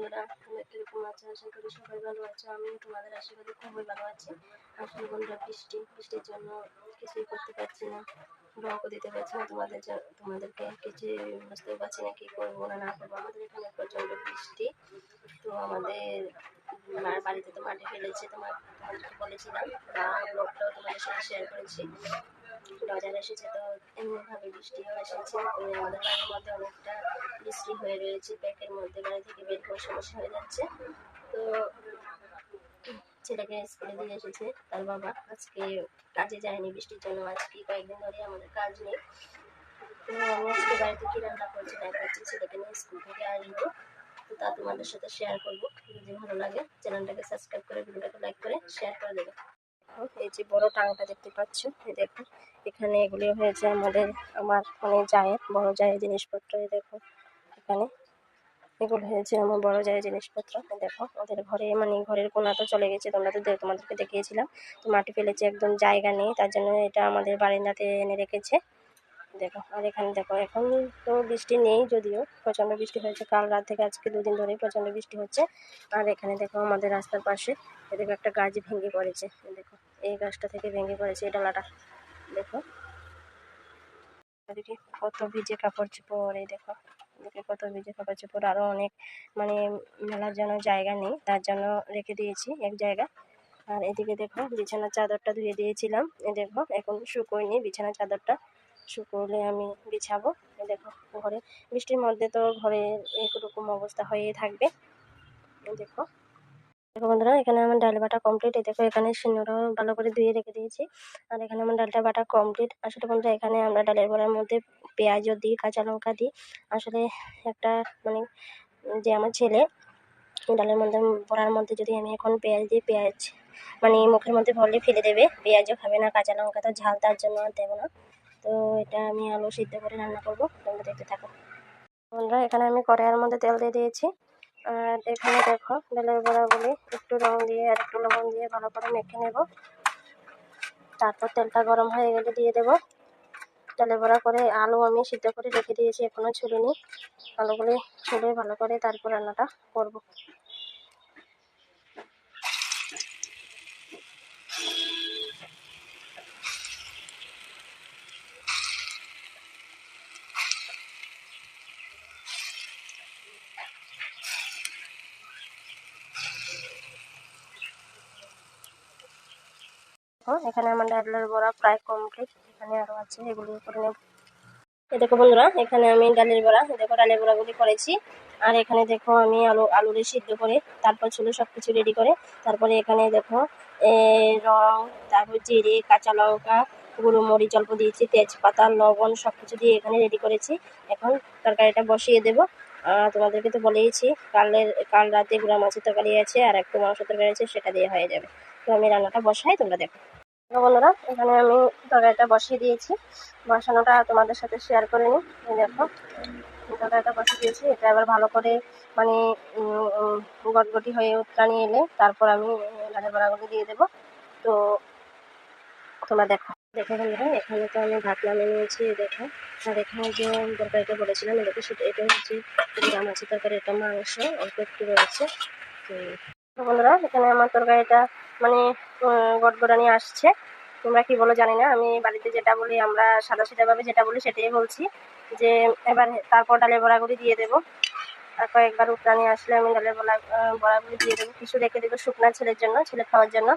বন্ধুরা তোমরা কীরকম আছো আশা করি, সবাই ভালো আছো, আমিও তোমাদের আশীর্বাদে খুবই ভালো আছি। আসলে বন্ধুরা, বৃষ্টি, বৃষ্টির জন্য কিছুই করতে পারছি না ব্লগও দিতে পারছি না তোমাদের তোমাদেরকে কিছু বুঝতে পারছি না কি করব না না করব। আমাদের এখানে প্রচণ্ড বৃষ্টি, তো আমাদের বাড়িতে তো মাটি ফেলেছে, তোমার তোমাদেরকে বলেছিলাম বা ব্লগটাও তোমাদের সাথে শেয়ার করেছি। বাজার এসেছে তো এমনিভাবে বৃষ্টিও এসেছে। তো আমাদের বাড়ির মধ্যে অনেকটা বৃষ্টি হয়ে রয়েছে। প্যাকের মধ্যে বাড়ি থেকে বের করার সমস্যা হয়ে যাচ্ছে। তো ছেলেকে স্কুলে দিয়ে এসেছে তার বাবা। আজকে কাজে যায়নি বৃষ্টির জন্য। আজকে কয়েকদিন ধরে আমাদের কাজ নেই। তো আমি আজকে বাড়িতে কি রান্না করছি না করছি ছেলেকে নিয়ে স্কুল থেকে আসব। তো তা তোমাদের সাথে শেয়ার করব। যদি ভালো লাগে চ্যানেলটাকে সাবস্ক্রাইব করে, ভিডিওটাকে লাইক করে শেয়ার করে দেবে। এই যে বড় টাংটা দেখতে পাচ্ছ দেখো এখানে এগুলি হয়েছে আমাদের, আমার মানে জায়ের, বড় জায়ের জিনিসপত্র দেখো এখানে এগুলো হয়েছে আমার বড় জায়ের জিনিসপত্র দেখো ওদের ঘরে মানে ঘরের কোনা তো চলে গেছে, তোমরা তো তোমাদেরকে দেখিয়েছিলাম। তো মাটি ফেলেছে, একদম জায়গা নেই, তার জন্য এটা আমাদের বারান্দাতে এনে রেখেছে। দেখো, আর এখানে দেখো, এখন তো বৃষ্টি নেই যদিও, প্রচণ্ড বৃষ্টি হয়েছে। কাল রাত থেকে আজকে দুদিন ধরেই প্রচণ্ড বৃষ্টি হচ্ছে। আর এখানে দেখো আমাদের রাস্তার পাশে এদিকে একটা গাছ ভেঙে পড়েছে। দেখো, এই গাছটা থেকে ভেঙে পড়েছে এই ডালাটা। দেখো, এদিকে কত ভিজে কাপড় চোপড়, এই দেখো, এদিকে কত ভিজে কাপড় চোপড়। আরও অনেক মানে মেলার জন্য জায়গা নেই, তার জন্য রেখে দিয়েছি এক জায়গা। আর এদিকে দেখো, বিছানার চাদরটা ধুয়ে দিয়েছিলাম। দেখো, এখন শুকোয়নি বিছানার চাদরটা। শুকোলে আমি বিছাবো। দেখো, ঘরে, বৃষ্টির মধ্যে তো ঘরে এরকম অবস্থা হয়েই থাকবে। দেখো। দেখো বন্ধুরা, এখানে আমার ডাল বাটা কমপ্লিট এই দেখো, এখানে সিন্নটাও ভালো করে ধুয়ে রেখে দিয়েছি। আর এখানে আমার ডালটা বাটা কমপ্লিট আসলে বন্ধুরা, এখানে আমরা ডালের বড়ার মধ্যে পেঁয়াজও দিই, কাঁচা লঙ্কা দিই। আসলে একটা মানে যে আমার ছেলে, ডালের মধ্যে, বড়ার মধ্যে যদি আমি এখন পেঁয়াজ দিই, পেঁয়াজ মানে মুখের মধ্যে ভরলে ফেলে দেবে। পেঁয়াজও খাবে না, কাঁচা লঙ্কা তো ঝাল তার জন্য আর দেবো না। তো এটা আমি আলু সিদ্ধ করে রান্না করব। তোমরা দেখতে থাকো। বন্ধুরা, এখানে আমি কড়াইয়ের মধ্যে তেল দিয়ে দিয়েছি। আর এখানে দেখো ডালের বড়াগুলি একটু রং দিয়ে আর একটু লবণ দিয়ে ভালো করে মেখে নেব। তারপর তেলটা গরম হয়ে গেলে দিয়ে দেবো। ডালের বড়া করে আলু আমি সিদ্ধ করে রেখে দিয়েছি এখনও ছুলিনি। আলুগুলি ছুলে ভালো করে তারপর রান্নাটা করব। দেখো, এখানে আমার ডালের বড়া প্রায় কমপ্লিট এখানে আরও আছে এগুলি করে নেব। দেখো বন্ধুরা এখানে আমি ডালের বড়া দেখো ডালের বড়াগুলি করেছি। আর এখানে দেখো আমি আলু আলুরে সিদ্ধ করে তারপর ছিল সব কিছু রেডি করে। তারপরে এখানে দেখো রং তারপর জিরে কাঁচা লঙ্কা গুঁড়ো মরিচ অল্প দিয়েছি তেজপাতা লবণ সব কিছু দিয়ে এখানে রেডি করেছি। এখন তরকারিটা বসিয়ে দেবো। আর তোমাদেরকে তো বলেইছি কালের কাল রাতে গুঁড়া মাছের তরকারি আছে আর একটু মাংস তরকারি আছে সেটা দিয়ে হয়ে যাবে। তো আমি রান্নাটা বসাই তোমরা দেখো। বন্ধুরা এখানে আমি তরকারিটা বসিয়ে দিয়েছি। বসানোটা তোমাদের সাথে শেয়ার করে নিই। দেখো তরকারিটা বসিয়ে দিয়েছি। এটা আবার ভালো করে মানে গটগটি হয়ে উত্তানি এলে তারপর আমি ডালের বড়াগুলো দিয়ে দেবো। তো তোমরা দেখো দেখো বন্ধুরা এখানে তো আমি ভাত নামিয়ে নিয়েছি দেখো। আর এখানে যে তরকারিটা বলেছিলাম দেখো সেটা, এটা হচ্ছে আছে তরকারি এটা মাংস, অল্প একটু রয়েছে। তো তো বন্ধুরা, এখানে আমার তরকারিটা মানে গটগটানি আসছে। তোমরা কি বলো জানি না, আমি বাড়িতে যেটা বলি, আমরা সাদা সিধাভাবে যেটা বলি সেটাই বলছি যে, এবার তারপর ডালের বড়াগুলি দিয়ে দেবো। আর কয়েকবার উত্রানি আসলে আমি ডালের বড়া বড়াগুলি দিয়ে দেবো। কিছু রেখে দেবো শুকনা ছেলের জন্য, ছেলে খাওয়ার জন্য।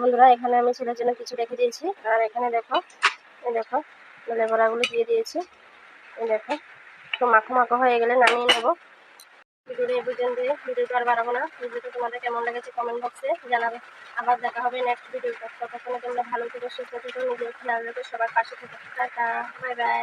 বন্ধুরা, এখানে আমি ছেলের জন্য কিছু রেখে দিয়েছি। আর এখানে দেখো দেখো, ডালের বড়াগুলি দিয়ে দিয়েছি। দেখো, তো মাখো মাখো হয়ে গেলে নামিয়ে নেব। ভিডিওটা এই পর্যন্ত ভিডিওটা আর বাড়াবো না। ভিডিওটা তোমাদের কেমন লেগেছে কমেন্ট বক্সে জানাবে। আবার দেখা হবে নেক্সট ভিডিওটা ততক্ষণে তোমরা ভালো থেকে, সুস্থ থেকো, নিজের খেয়াল রেখে সবার পাশে থেকো। Tata bye bye